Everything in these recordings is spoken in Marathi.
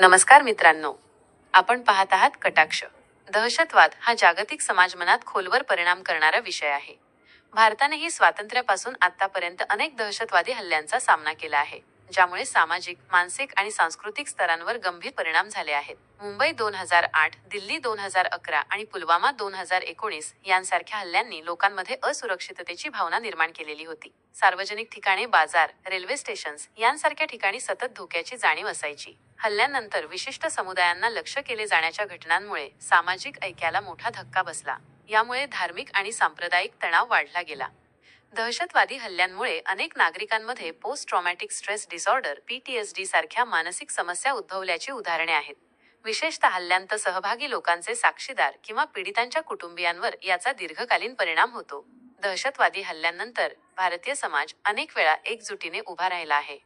नमस्कार मित्रांनो. आपण पाहत आहात कटाक्ष. दहशतवाद हा जागतिक समाज मनात खोलवर परिणाम करणारा विषय आहे. भारतानेही स्वातंत्र्यापासून आतापर्यंत अनेक दहशतवादी हल्ल्यांचा सामना केला आहे. ज्यामुळे सामाजिक मानसिक आणि सांस्कृतिक स्तरांवर गंभीर परिणाम झाले आहेत. मुंबई दोन हजार आठ दिल्ली दोन हजार अकरा आणि पुलवामा दोन हजार एकोणीस यांसारख्या हल्ल्यांनी लोकांमध्ये असुरक्षिततेची भावना निर्माण केलेली होती. सार्वजनिक ठिकाणे बाजार रेल्वे स्टेशन्स यांसारख्या ठिकाणी सतत धोक्याची जाणीव असायची. हल्ल्यानंतर विशिष्ट समुदायांना लक्ष्य केले जाण्याच्या घटनांमुळे सामाजिक ऐक्याला मोठा धक्का बसला. यामुळे धार्मिक आणि सांप्रदायिक तणाव वाढला गेला. दहशतवादी हल्ल्यांमुळे अनेक नागरिकांमध्ये post traumatic stress disorder PTSD सारख्या मानसिक समस्या उद्भवल्याची उदाहरणे आहेत. विशेषतः हल्ल्यांत सहभागी लोकांचे साक्षीदार किंवा पीडितांच्या कुटुंबियांवर याचा दीर्घकालीन परिणाम होतो. दहशतवादी हल्ल्यानंतर भारतीय समाज अनेक वेळा एकजुटीने उभा राहिला आहे.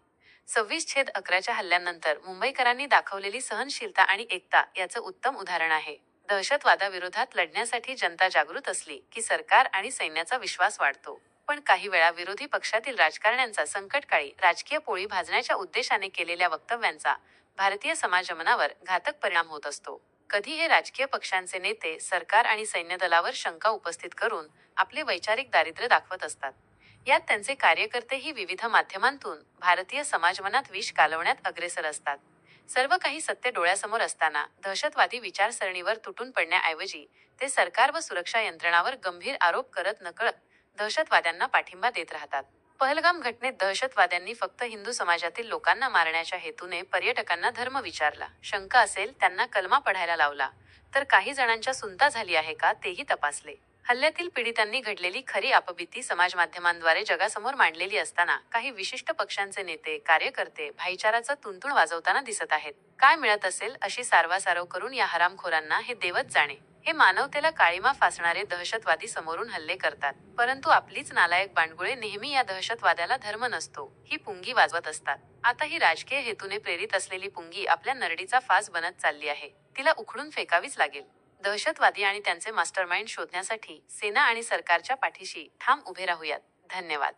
सव्वीस छेद अकराच्या हल्ल्यानंतर मुंबईकरांनी दाखवलेली सहनशीलता आणि एकता याचं उत्तम उदाहरण आहे. दहशतवादाविरोधात लढण्यासाठी जनता जागृत असली की सरकार आणि सैन्याचा विश्वास वाढतो. पण काही वेळा विरोधी पक्षातील राजकारण्यांचा संकटकाळी राजकीय पोळी भाजण्याच्या उद्देशाने केलेल्या वक्तव्यांचा भारतीय समाजमनावर घातक परिणाम होत असतो. कधी हे राजकीय पक्षांचे नेते सरकार आणि सैन्य दलावर शंका उपस्थित करून आपले वैचारिक दारिद्र्य दाखवत असतात. यात त्यांचे कार्यकर्तेही विविध माध्यमांतून भारतीय समाजमनात विष कालवण्यात अग्रेसर असतात. सर्व काही सत्य डोळ्यासमोर असताना दहशतवादी विचारसरणीवर तुटून पडण्याऐवजी ते सरकार व सुरक्षा यंत्रणावर गंभीर आरोप करत नकळत दहशतवाद्यांना पाठिंबा देत राहतात. पहलगाम घटनेत दहशतवाद्यांनी फक्त हिंदू समाजातील लोकांना मारण्याच्या हेतूने पर्यटकांना धर्म विचारला. शंका असेल त्यांना कलमा पढायला लावला. तर काही जणांच्या सुनता झाली आहे का तेही तपासले. हल्ल्यातील पीडितांनी घडलेली खरी अपभीती समाज माध्यमांद्वारे जगासमोर मांडलेली असताना काही विशिष्ट पक्षांचे नेते कार्यकर्ते भाईचाराचं तुणतुण वाजवताना दिसत आहेत. काय मिळत असेल अशी सारवासारव करून या हरामखोरांना हे देवत जाणे. हे मानवतेला काळीमा फासणारे दहशतवादी समोरून हल्ले करतात. परंतु आपलीच नालायक बांडगुळे नेहमी या दहशतवाद्याला धर्म नसतो. ही पुंगी वाजवत असतात. आता ही राजकीय हेतूने प्रेरित असलेली पुंगी आपल्या नरडीचा फास बनत चालली आहे. तिला उखडून फेकावीच लागेल. दहशतवादी आणि त्यांचे मास्टरमाइंड शोधण्यासाठी सेना आणि सरकारच्या पाठीशी ठाम उभे राहूयात. धन्यवाद.